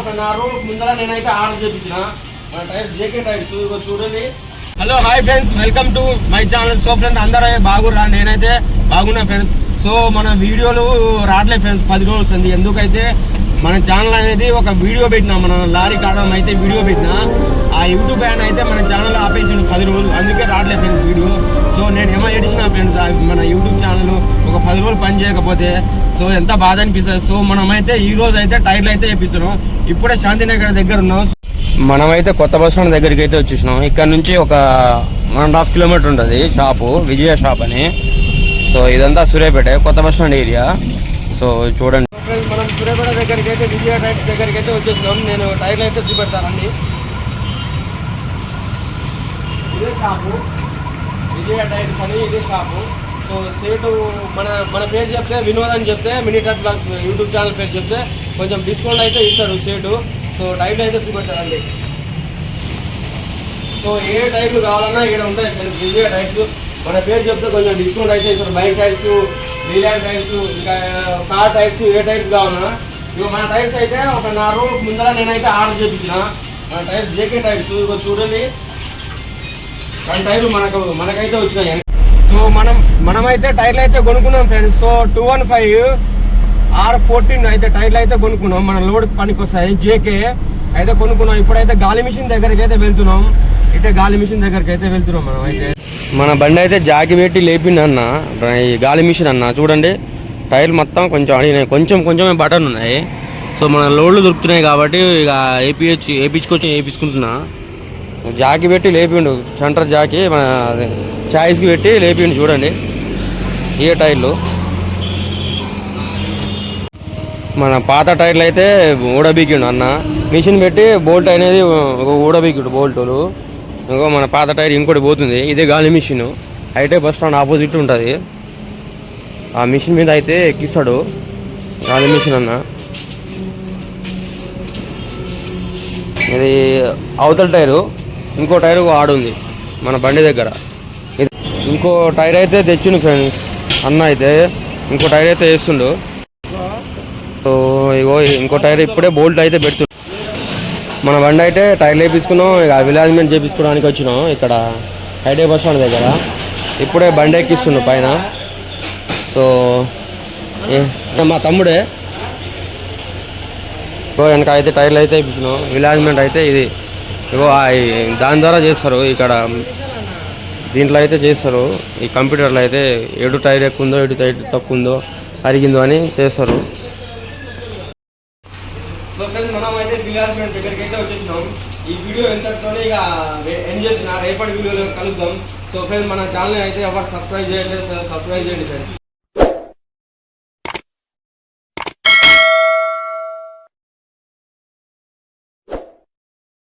ఒక నాలుగు రోజుల ముందర నేనైతే ఆర్డర్ చేపించిన. మన టైర్ జేకే టైర్స్ ఇగో చూడండి. Hello hi friends welcome to my channel so friends అందరూ బాగుర్రా? నేనైతే బాగున్నా ఫ్రెండ్స్ సో మన వీడియోలు రావట్లేదు ఫ్రెండ్స్ పది రోజులు వస్తుంది. ఎందుకైతే మన ఛానల్ అనేది ఒక వీడియో పెట్టినా మన లారీ కావడం అయితే వీడియో పెట్టినా ఆ యూట్యూబ్ యాన్ అయితే మన ఛానల్ ఆపేసింది పది రోజులు. అందుకే రావట్లేదు ఫ్రెండ్స్ వీడియో. సో నేను ఏమో ఎడిచిన ఫ్రెండ్స్ మన యూట్యూబ్ ఛానల్ ఒక పది రోజులు పని చేయకపోతే సో ఎంత బాధ అనిపిస్తుంది. సో మనమైతే ఈ రోజు అయితే టైర్లు అయితే వేపిస్తున్నాం. ఇప్పుడే శాంతినగర్ దగ్గర ఉన్నాం. మనమైతే కొత్త బస్ స్టాండ్ దగ్గరికి అయితే వచ్చేసినాం. ఇక్కడ నుంచి ఒక వన్ అండ్ హాఫ్ కిలోమీటర్ ఉంటుంది షాపు విజయ షాప్ అని. సో ఇదంతా సూర్యాపేట కొత్త బస్ స్టాండ్ ఏరియా. సో చూడండి. మనం సూర్యాపేట దగ్గరికి అయితే విజయ టైర్స్ దగ్గరికి అయితే వచ్చేసినాం. నేను టైర్లు అయితే చూపెడతానండి ఇదే షాపు. విజయ టైర్స్ అని ఇదే షాపు. సో సేటు మన మన పేరు చెప్తే వినోద్ అని చెప్తే మినిటర్ బ్లాగ్స్ యూట్యూబ్ ఛానల్ పేరు చెప్తే కొంచెం డిస్కౌంట్ అయితే ఇస్తాడు సేటు. సో టైర్లు అయితే చూపెట్టారండి సో ఏ టైర్లు కావాలన్నా ఇక్కడ ఉంటాయి ఫ్రెండ్స్ విజయ టైర్స్ మన పేరు చెప్తే కొంచెం డిస్కౌంట్ అయితే ఇస్తారు. బైక్ టైర్స్ లీలాండ్ టైర్స్ ఇంకా కార్ టైర్స్ ఏ టైర్స్ కావాలన్నా. ఇక మన టైర్స్ అయితే ఒక నాలుగు రోజుల ముందర నేనైతే ఆర్డర్ చేపించిన. మన టైర్స్ జేకే టైర్స్. ఇక చూడండి. మన టైర్లు మనకు మనకైతే వచ్చినాయి. సో మనం మనమైతే టైర్లు అయితే కొనుక్కున్నాం friends so two one five R fourteen అయితే టైర్లు అయితే కొనుక్కున్నాం. మన లోడ్ పనికి వస్తాయి జేకే అయితే కొనుక్కున్నాం. ఇప్పుడైతే గాలి మిషన్ దగ్గరికి అయితే వెళ్తున్నాం. అయితే గాలి మిషన్ దగ్గరికి అయితే వెళ్తున్నాం మనం అయితే. మన బండి అయితే జాకి పెట్టి లేపింది అన్న. ఈ గాలి మిషన్ అన్న. చూడండి టైర్లు మొత్తం కొంచెం అడిగినాయి కొంచెం కొంచెమే బటన్ ఉన్నాయి. సో మన లోడ్లు దొరుకుతున్నాయి కాబట్టి ఇక ఏపీహెచ్ ఏపించుకొచ్చి వేపించుకుంటున్నా జాకి పెట్టి లేపిండు. సెంటర్ జాకి మన చాయిస్కి ఛాయిస్కి పెట్టి లేపిండు చూడండి. ఏ టైర్లు. మన పాత టైర్లు అయితే ఊడబీకిండు అన్న. మిషన్ పెట్టి బోల్ట్ అనేది ఒక ఊడబీకిండు బోల్టులు. ఇంకో మన పాత టైర్ ఇంకోటి పోతుంది. ఇదే గాలి మిషన్. అయితే బస్ స్టాండ్ ఆపోజిట్ ఉంటుంది. ఆ మిషన్ మీద అయితే ఎక్కిస్తాడు గాలి మిషన్ అన్న. ఇది అవతల టైరు. ఇంకో టైరు ఆడుంది మన బండి దగ్గర. ఇంకో టైర్ అయితే తెచ్చిండు ఫ్రెండ్స్ అన్న అయితే. ఇంకో టైర్ అయితే వేస్తుండు. సో ఇగో ఇంకో టైర్ ఇప్పుడే బోల్ట్ అయితే పెడుతుండు. మన బండి అయితే టైర్లు వేపించుకున్నాం ఇక విలాజ్మెంట్ చేపించుకోవడానికి వచ్చినాం ఇక్కడ హైడే బస్ స్టాండ్ దగ్గర. ఇప్పుడే బండి ఎక్కిస్తుండు పైన. సో మా తమ్ముడే. సో వెనక అయితే టైర్లు అయితే ఇప్పించినాం విలాజ్మెంట్ అయితే ఇది. ఇగో దాని ద్వారా చేస్తారు. ఇక్కడ దీంట్లో అయితే చేస్తారు. ఈ కంప్యూటర్లో అయితే ఎడు టైర్ ఎక్కువ ఉందో ఎడు టైర్ తక్కువ ఉందో అరిగిందో అని చేస్తారు. సో ఫ్రెండ్స్ మనం అయితే విలాజ్మెంట్ దగ్గరికి అయితే వచ్చేసినాం. ఈ వీడియో ఎంతతోనే ఇక ఎండ్ చేస్తున్నా. రేపటి వీడియోలో కలుద్దాం. సో ఫ్రెండ్స్ మన ఛానల్ అయితే ఎవరు సబ్స్క్రైబ్ చేయండి సబ్స్క్రైబ్ చేయండి ఫ్రెండ్స్